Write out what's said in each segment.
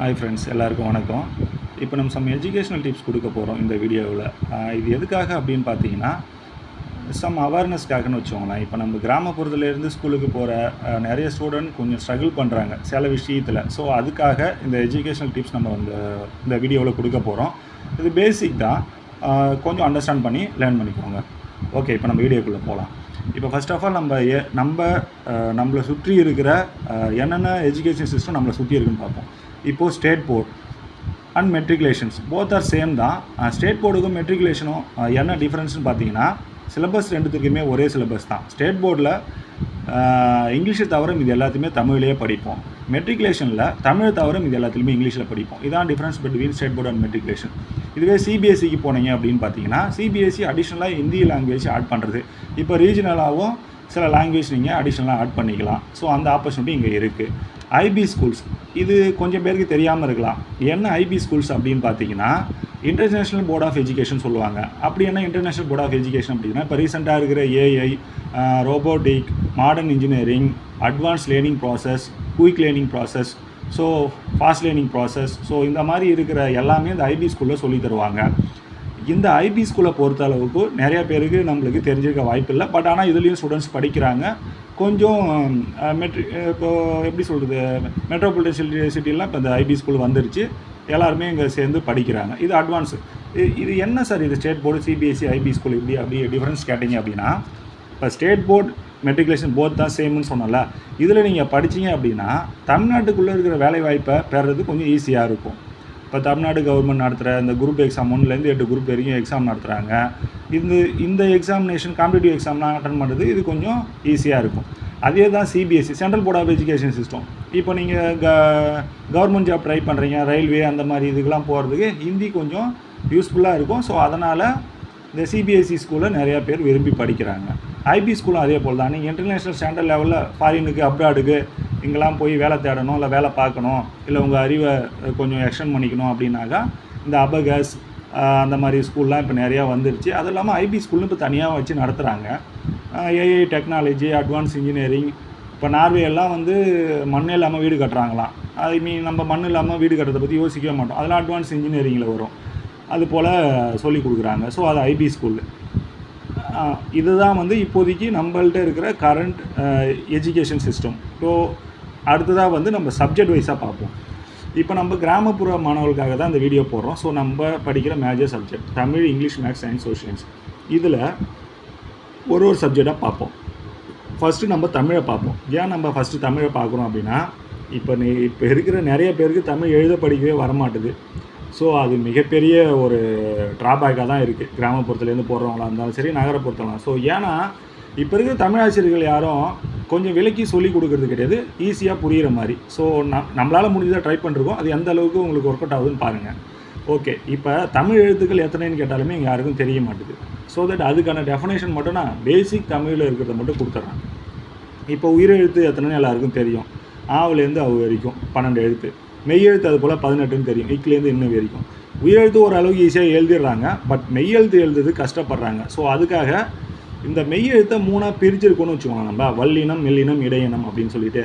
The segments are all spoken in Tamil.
ஹாய் ஃப்ரெண்ட்ஸ் எல்லாருக்கும் வணக்கம். இப்போ நம்ம சம் எஜுகேஷனல் டிப்ஸ் கொடுக்க போகிறோம் இந்த வீடியோவில். இது எதுக்காக அப்படின்னு பார்த்தீங்கன்னா சம் அவேர்னஸ்க்காகன்னு வச்சுக்கோங்களேன். இப்போ நம்ம கிராமப்புறத்துலேருந்து ஸ்கூலுக்கு போகிற நிறைய ஸ்டூடெண்ட் கொஞ்சம் ஸ்ட்ரகிள் பண்ணுறாங்க சில விஷயத்தில். ஸோ அதுக்காக இந்த எஜுகேஷனல் டிப்ஸ் நம்ம வந்து இந்த வீடியோவில் கொடுக்க போகிறோம் இது பேசிக் தான். கொஞ்சம் அண்டர்ஸ்டாண்ட் பண்ணி லேர்ன் பண்ணிக்கோங்க. ஓகே இப்போ நம்ம வீடியோக்குள்ளே போகலாம் இப்போ ஃபர்ஸ்ட் ஆஃப் ஆல் நம்ம ஏ- நம்ம நம்மளை சுற்றி இருக்கிற என்னென்ன எஜுகேஷன் சிஸ்டம் நம்மளை சுற்றி இருக்குன்னு பார்ப்போம். இப்போது state board and matriculations both are same தான். ஸ்டேட் போர்டுக்கும் மெட்ரிகுலேஷனும் என்ன டிஃப்ரென்ஸ்னு பார்த்தீங்கன்னா சிலபஸ் ரெண்டுத்துக்குமே ஒரே சிலபஸ் தான். ஸ்டேட் போர்டில் இங்கிலீஷை தவிர இது எல்லாத்தையுமே தமிழ்லேயே படிப்போம். மெட்ரிகுலேஷனில் தமிழ் தவிர இது எல்லாத்துலேயுமே இங்கிலீஷில் படிப்போம். இதான் difference between state board and matriculation இதுவே சிபிஎஸ்சிக்கு போனீங்க அப்படின்னு பார்த்தீங்கன்னா சிபிஎஸ்சி அடிஷ்னலாக ஹிந்தி லாங்குவேஜ் ஆட் பண்ணுறது இப்போ ரீஜனலாகவும் சில லாங்குவேஜ் நீங்கள் அடிஷ்னலாக ஆட் பண்ணிக்கலாம். ஸோ அந்த ஆப்பர்ச்சுனிட்டி இங்கே இருக்குது ஐபி ஸ்கூல்ஸ் இது கொஞ்சம் பேருக்கு தெரியாமல் இருக்கலாம். என்ன ஐபி ஸ்கூல்ஸ் அப்படின்னு பார்த்தீங்கன்னா இன்டர்நேஷ்னல் போர்ட் ஆஃப் எஜுகேஷன் சொல்லுவாங்க. அப்படி என்ன இன்டர்நேஷ்னல் போர்ட் ஆஃப் எஜுகேஷன் அப்படின்னா இப்போ ரீசெண்டாக இருக்கிற AI robotic modern engineering advance learning process quick learning process so fast learning process so இந்த மாதிரி இருக்கிற எல்லாமே இந்த ஐபி ஸ்கூலில் சொல்லி தருவாங்க. இந்த ஐபி ஸ்கூலை பொறுத்த அளவுக்கு நிறைய பேருக்கு நம்மளுக்கு தெரிஞ்சிருக்க வாய்ப்பு இல்லை. பட் ஆனால் இதுலேயும் ஸ்டூடெண்ட்ஸ் படிக்கிறாங்க. கொஞ்சம் மெட்ரி இப்போ எப்படி சொல்கிறது மெட்ரோபாலிட்டன் சிட்டி சிட்டிலாம் இப்போ இந்த ஐபி ஸ்கூல் வந்துருச்சு. எல்லாருமே இங்கே சேர்ந்து படிக்கிறாங்க. இது அட்வான்ஸு இது என்ன சார் இது? State board CBSE IB school இப்படி அப்படி டிஃப்ரென்ஸ் கேட்டிங்க அப்படின்னா இப்போ ஸ்டேட் போர்டு மெட்ரிகுலேஷன் போத் தான் சேம்னு சொன்னல இதில் நீங்கள் படிச்சீங்க அப்படின்னா தமிழ்நாட்டுக்குள்ளே இருக்கிற வேலை வாய்ப்பை கொஞ்சம் ஈஸியாக இருக்கும். இப்போ தமிழ்நாடு கவர்மெண்ட் நடத்துகிற இந்த குரூப் எக்ஸாம் ஒன்றுலேருந்து எட்டு குரூப் வரைக்கும் எக்ஸாம் நடத்துகிறாங்க இந்த இந்த எக்ஸாமினேஷன் காம்படிட்டிவ் எக்ஸாம்லாம் அட்டன் பண்ணுறது இது கொஞ்சம் ஈஸியாக இருக்கும். அதே தான் CBSE central board of education system இப்போ நீங்கள் க கவர்மெண்ட் ஜாப் ட்ரை பண்ணுறீங்க ரயில்வே அந்த மாதிரி இதுக்கெலாம் போகிறதுக்கு ஹிந்தி கொஞ்சம் யூஸ்ஃபுல்லாக இருக்கும். ஸோ அதனால் இந்த சிபிஎஸ்சி ஸ்கூலில் நிறையா பேர் விரும்பி படிக்கிறாங்க. ஐபி ஸ்கூலும் அதே போல் தான். நீங்கள் இன்டர்நேஷ்னல் ஸ்டாண்டர்ட் லெவலில் ஃபாரினுக்கு அப்ராடுக்கு இங்கெல்லாம் போய் வேலை தேடணும் இல்லை வேலை பார்க்கணும் இல்லை உங்கள் அறிவை கொஞ்சம் எக்ஸ்டெண்ட் பண்ணிக்கணும் அப்படின்னாக்கா இந்த அபகஸ் அந்த மாதிரி ஸ்கூல்லாம் இப்போ நிறையா வந்துருச்சு. அது இல்லாமல் ஐபி ஸ்கூல்னு இப்போ தனியாக வச்சு நடத்துகிறாங்க ஏஐ டெக்னாலஜி அட்வான்ஸ் இன்ஜினியரிங் இப்போ நார்வே எல்லாம் வந்து மண் இல்லாமல் வீடு கட்டுறாங்களாம். ஐ மீன் நம்ம மண் இல்லாமல் வீடு கட்டுறதை பற்றி யோசிக்கவே மாட்டோம். அதெல்லாம் அட்வான்ஸ் இன்ஜினியரிங்கில் வரும். அது போல் சொல்லிக் கொடுக்குறாங்க. ஸோ அது ஐபி ஸ்கூல் இதுதான் வந்து இப்போதைக்கு நம்மள்ட்ட இருக்கிற கரண்ட் எஜுகேஷன் சிஸ்டம் ஸோ அடுத்ததாக வந்து நம்ம சப்ஜெக்ட் வைஸாக பார்ப்போம். இப்போ நம்ம கிராமப்புற மாணவர்களுக்காக தான் இந்த வீடியோ போடுறோம். ஸோ நம்ம படிக்கிற major subject Tamil English maths science socials இதில் ஒரு ஒரு சப்ஜெக்டாக பார்ப்போம். ஃபஸ்ட்டு நம்ம தமிழை பார்ப்போம். ஏன் நம்ம ஃபஸ்ட்டு தமிழை பார்க்குறோம் அப்படின்னா இப்போ நீ இப்போ இருக்கிற நிறைய பேருக்கு தமிழ் எழுத படிக்கவே வரமாட்டுது. ஸோ அது மிகப்பெரிய ஒரு ட்ராபேக்காக தான் இருக்குது கிராமப்புறத்துலேருந்து போடுறவங்களா இருந்தாலும் சரி நகரப்புறத்தலாம் ஸோ ஏன்னா இப்போ இருக்கிற தமிழ் ஆசிரியர்கள் யாரும் கொஞ்சம் விலக்கி சொல்லி கொடுக்கறது கிடையாது. ஈஸியாக புரிகிற மாதிரி. ஸோ நம் நம்மளால் முடிஞ்சதாக ட்ரை பண்ணிருக்கோம். அது எந்த அளவுக்கு உங்களுக்கு ஒர்க் அவுட் ஆகுதுன்னு பாருங்கள் ஓகே இப்போ தமிழ் எழுத்துக்கள் எத்தனைன்னு கேட்டாலுமே இங்கே யாருக்கும் தெரிய மாட்டுது. ஸோ தட் அதுக்கான டெஃபனேஷன் மட்டும் நான் பேசிக் தமிழில் இருக்கிறத மட்டும் கொடுத்துட்றேன் இப்போ உயிரெழுத்து எத்தனைன்னு எல்லாருக்கும் தெரியும். ஆவுலேருந்து அவ வரைக்கும் பன்னெண்டு எழுத்து. மெய்யெழுத்து அது போல் பதினெட்டுன்னு தெரியும் இக்கிலேருந்து இன்னும் வரைக்கும் உயிரெழுத்து ஓரளவுக்கு ஈஸியாக எழுதிடுறாங்க பட் மெய்யெழுத்து எழுதுறது கஷ்டப்படுறாங்க ஸோ அதுக்காக இந்த மெய்யெழுத்தை மூணாக பிரிச்சிருக்கோன்னு வச்சுக்கோங்க நம்ம வல்லினம் மெல்லினம் இடையினம் அப்படின்னு சொல்லிட்டு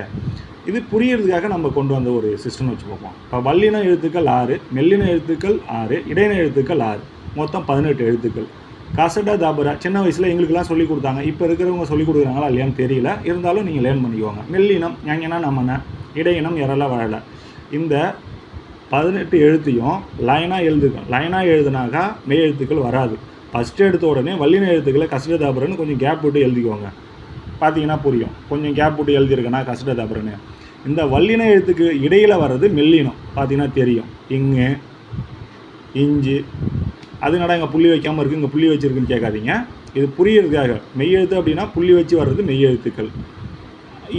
இது புரியறதுக்காக நம்ம கொண்டு வந்த ஒரு சிஸ்டம்னு வச்சுக்கோப்போம் இப்போ வல்லின எழுத்துக்கள் ஆறு மெல்லின எழுத்துக்கள் ஆறு இடையின எழுத்துக்கள் ஆறு மொத்தம் பதினெட்டு எழுத்துக்கள் கசடா தாபரா சின்ன வயசில் எங்களுக்கெல்லாம் சொல்லிக் கொடுத்தாங்க இப்போ இருக்கிறவங்க சொல்லிக் கொடுக்குறாங்களா இல்லையான்னு தெரியல இருந்தாலும் நீங்கள் லேர்ன் பண்ணிக்கோங்க மெல்லினம் ஞாங்கன்னா நம்மன இடையினம் எறல வரலை இந்த பதினெட்டு எழுத்தையும் லைனாக எழுதுக்கும் லைனாக எழுதுனாக்கா மெய் எழுத்துக்கள் வராது. ஃபஸ்ட்டு எடுத்த உடனே வல்லின எழுத்துக்களை கசட கொஞ்சம் கேப் விட்டு எழுதிக்கோங்க. பார்த்தீங்கன்னா புரியும். கொஞ்சம் கேப் விட்டு எழுதியிருக்கேன்னா கசட இந்த வல்லின எழுத்துக்கு இடையில் வர்றது மெல்லினம். பார்த்தீங்கன்னா தெரியும். இங்கு இஞ்சி. அது இங்கே புள்ளி வைக்காமல் இருக்குது இங்கே புள்ளி வச்சுருக்குன்னு கேட்காதீங்க. இது புரியறதுக்காக. மெய் எழுத்து அப்படின்னா புள்ளி வச்சு வர்றது மெய் எழுத்துக்கள்.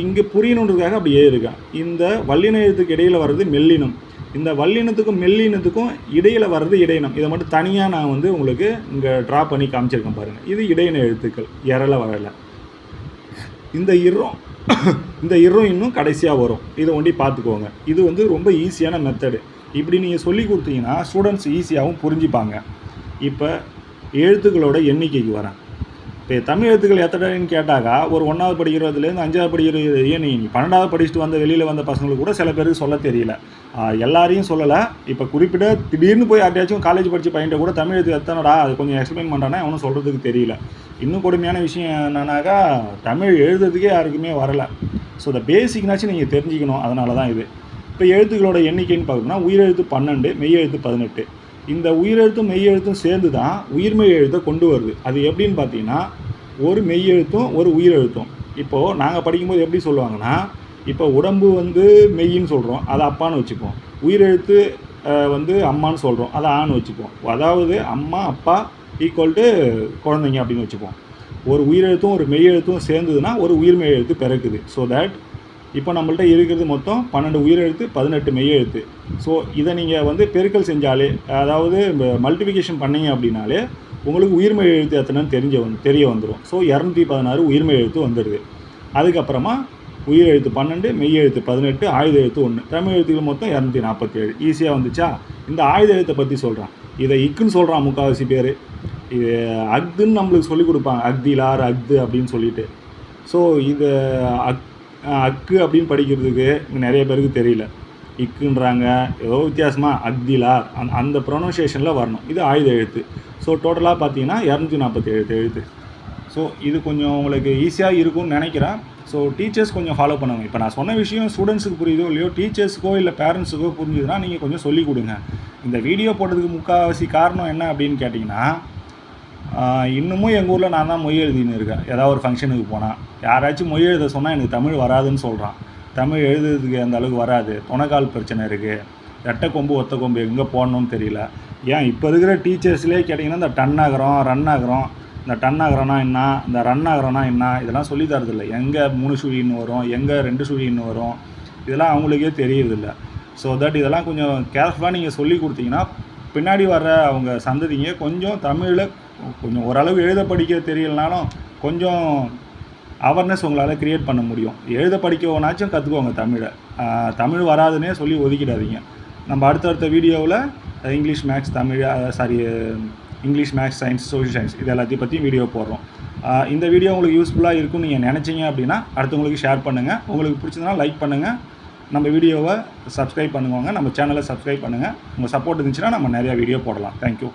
இங்கே புரியணுன்றதுக்காக அப்படி எழுதியிருக்கேன் இந்த வல்லின எழுத்துக்கு இடையில் வர்றது மெல்லினம். இந்த வல்லினத்துக்கும் மெல்லினத்துக்கும் இடையில் வர்றது இடையினம். இதை மட்டும் தனியாக நான் வந்து உங்களுக்கு இங்கே ட்ரா பண்ணி காமிச்சிருக்கேன் பாருங்கள் இது இடையின எழுத்துக்கள். இரல வரல இந்த இரம் இந்த இரம் இன்னும் கடைசியாக வரும். இதை ஒண்டி பார்த்துக்கோங்க. இது வந்து ரொம்ப ஈஸியான மெத்தடு இப்படி நீங்கள் சொல்லி கொடுத்தீங்கன்னா ஸ்டூடெண்ட்ஸ் ஈஸியாகவும் புரிஞ்சுப்பாங்க. இப்போ எழுத்துக்களோட எண்ணிக்கைக்கு வரேன். இப்போ தமிழ் எழுத்துக்கள் எத்தனைன்னு கேட்டாக்கா ஒரு ஒன்றாவது படிக்கிறதுலேருந்து அஞ்சாவது படிக்கிற ஏன் நீ பன்னெண்டாவது படிச்சுட்டு வந்த வெளியில் வந்த பசங்களுக்கு கூட சில பேருக்கு சொல்ல தெரியல. எல்லாரையும் சொல்லலை. இப்போ குறிப்பிட்ட திடீர்னு போய் யார்ட்டையாச்சும் காலேஜ் படித்து பையன்ட்ட கூட தமிழ் எழுத்து எத்தனடா அது கொஞ்சம் எக்ஸ்பிளைன் பண்ணுறானே அவனும் சொல்கிறதுக்கு தெரியல. இன்னும் கொடுமையான விஷயம் என்னன்னாக்கா தமிழ் எழுதுறதுக்கே யாருக்குமே வரலை. ஸோ இந்த பேசிக்னாச்சும் நீங்கள் தெரிஞ்சுக்கணும். அதனால தான் இது. இப்போ எழுத்துக்களோட எண்ணிக்கைன்னு பார்க்கணும்னா உயிரெழுத்து பன்னெண்டு மெய் எழுத்து பதினெட்டு. இந்த உயிரெழுத்தும் மெய்யெழுத்தும் சேர்ந்து தான் உயிர்மெய் எழுத்தை கொண்டு வருது. அது எப்படின்னு பார்த்தீங்கன்னா ஒரு மெய்யெழுத்தும் ஒரு உயிரெழுத்தும். இப்போது நாங்கள் படிக்கும்போது எப்படி சொல்லுவாங்கன்னா இப்போ உடம்பு வந்து மெய்யின்னு சொல்கிறோம் அதை அப்பான்னு வச்சுப்போம். உயிரெழுத்து வந்து அம்மான்னு சொல்கிறோம் அதை ஆன்னு வச்சுப்போம். அதாவது அம்மா அப்பா ஈக்குவல் டு குழந்தைங்க அப்படின்னு வச்சுப்போம். ஒரு உயிரெழுத்தும் ஒரு மெய்யெழுத்தும் சேர்ந்ததுன்னா ஒரு உயிர்மெய் எழுத்து பிறக்குது. ஸோ தட் இப்போ நம்மள்ட்ட இருக்கிறது மொத்தம் பன்னெண்டு உயிரெழுத்து பதினெட்டு மெய் எழுத்து. ஸோ இதை நீங்கள் வந்து பெருக்கல் செஞ்சாலே அதாவது மல்டிபிகேஷன் பண்ணீங்க அப்படின்னாலே உங்களுக்கு உயிர்மெய் எழுத்து எத்தனைன்னு தெரிஞ்ச வந்து தெரிய வந்துடும் ஸோ இரநூத்தி பதினாறு உயிர்மெய் எழுத்து வந்துடுது அதுக்கப்புறமா உயிர் எழுத்து பன்னெண்டு மெய் எழுத்து பதினெட்டு ஆயுத எழுத்து ஒன்று தமிழ் எழுத்துக்கள் மொத்தம் இரநூத்தி நாற்பத்தி ஏழு ஈஸியாக வந்துச்சா? இந்த ஆயுத எழுத்தை பற்றி சொல்கிறான் இதை இக்குன்னு சொல்கிறான் முக்கால்வாசி பேர். இது அக்துன்னு நம்மளுக்கு சொல்லிக் கொடுப்பாங்க. அக்திலார் அக்து அப்படின்னு சொல்லிட்டு. ஸோ இது அக் அக்கு அப்படின்னு படிக்கிறதுக்கு நிறைய பேருக்கு தெரியல. இக்குன்றாங்க. ஏதோ வித்தியாசமாக அக்திலா அந்த அந்த ப்ரொனன்சியேஷனில் வரணும். இது ஆயுத எழுத்து. ஸோ டோட்டலாக பார்த்தீங்கன்னா இரநூத்தி நாற்பத்தி எழுத்து எழுத்து. ஸோ இது கொஞ்சம் உங்களுக்கு ஈஸியாக இருக்கும்னு நினைக்கிறேன். ஸோ டீச்சர்ஸ் கொஞ்சம் ஃபாலோ பண்ணுங்கள் இப்போ நான் சொன்ன விஷயம் ஸ்டூடெண்ட்ஸுக்கு புரியுதோ இல்லையோ டீச்சர்ஸுக்கோ இல்லை பேரண்ட்ஸுக்கோ புரிஞ்சுதுன்னா நீங்கள் கொஞ்சம் சொல்லிக் கொடுங்க. இந்த வீடியோ போட்டதுக்கு முக்கால்வாசி காரணம் என்ன அப்படின்னு கேட்டிங்கன்னா இன்னமும் எங்கள் ஊரில் நான் தான் மொய் எழுதின்னு இருக்கேன். ஏதாவது ஒரு ஃபங்க்ஷனுக்கு போனால் யாராச்சும் மொய் எழுத சொன்னால் எனக்கு தமிழ் வராதுன்னு சொல்கிறான் தமிழ் எழுதுறதுக்கு அந்த அளவுக்கு வராது. துணைக்கால் பிரச்சனை இருக்குது ரெட்டை கொம்பு ஒத்த கொம்பு எங்கே போடணும்னு தெரியல. ஏன் இப்போ இருக்கிற டீச்சர்ஸ்லேயே கேட்டிங்கன்னா இந்த டன் ஆகிறோம் ரன் ஆகிறோம் இந்த டன் ஆகிறோன்னா என்ன இந்த ரன் ஆகிறோன்னா என்ன இதெல்லாம் சொல்லி தரதில்ல. எங்கே மூணு சுழின்னு வரும் எங்கே ரெண்டு சுழின்னு வரும் இதெல்லாம் அவங்களுக்கே தெரியறதில்ல. ஸோ தட் இதெல்லாம் கொஞ்சம் கேர்ஃபுல்லாக நீங்கள் சொல்லி கொடுத்தீங்கன்னா பின்னாடி வர்ற அவங்க சந்ததிங்க கொஞ்சம் தமிழில் கொஞ்சம் ஓரளவு எழுத படிக்க தெரியலனாலும் கொஞ்சம் அவேர்னஸ் உங்களால் க்ரியேட் பண்ண முடியும். எழுத படிக்கவோனாச்சும் கற்றுக்கோங்க தமிழை. தமிழ் வராதுன்னே சொல்லி ஒதுக்கிடாதீங்க. நம்ம அடுத்தடுத்த வீடியோவில் English maths Tamil sorry English maths science social science இது எல்லாத்தையும் பற்றியும் வீடியோ போடுறோம். இந்த வீடியோ உங்களுக்கு யூஸ்ஃபுல்லாக இருக்கும்னு நீங்கள் நினச்சிங்க அப்படின்னா அடுத்தவங்களுக்கு ஷேர் பண்ணுங்கள் உங்களுக்கு பிடிச்சதுன்னா லைக் பண்ணுங்கள் நம்ம வீடியோவை சப்ஸ்கிரைப் பண்ணுவாங்க நம்ம சேனலை சப்ஸ்கிரைப் பண்ணுங்கள் உங்கள் சப்போர்ட் இருந்துச்சுன்னா நம்ம நிறையா வீடியோ போடலாம். தேங்க்யூ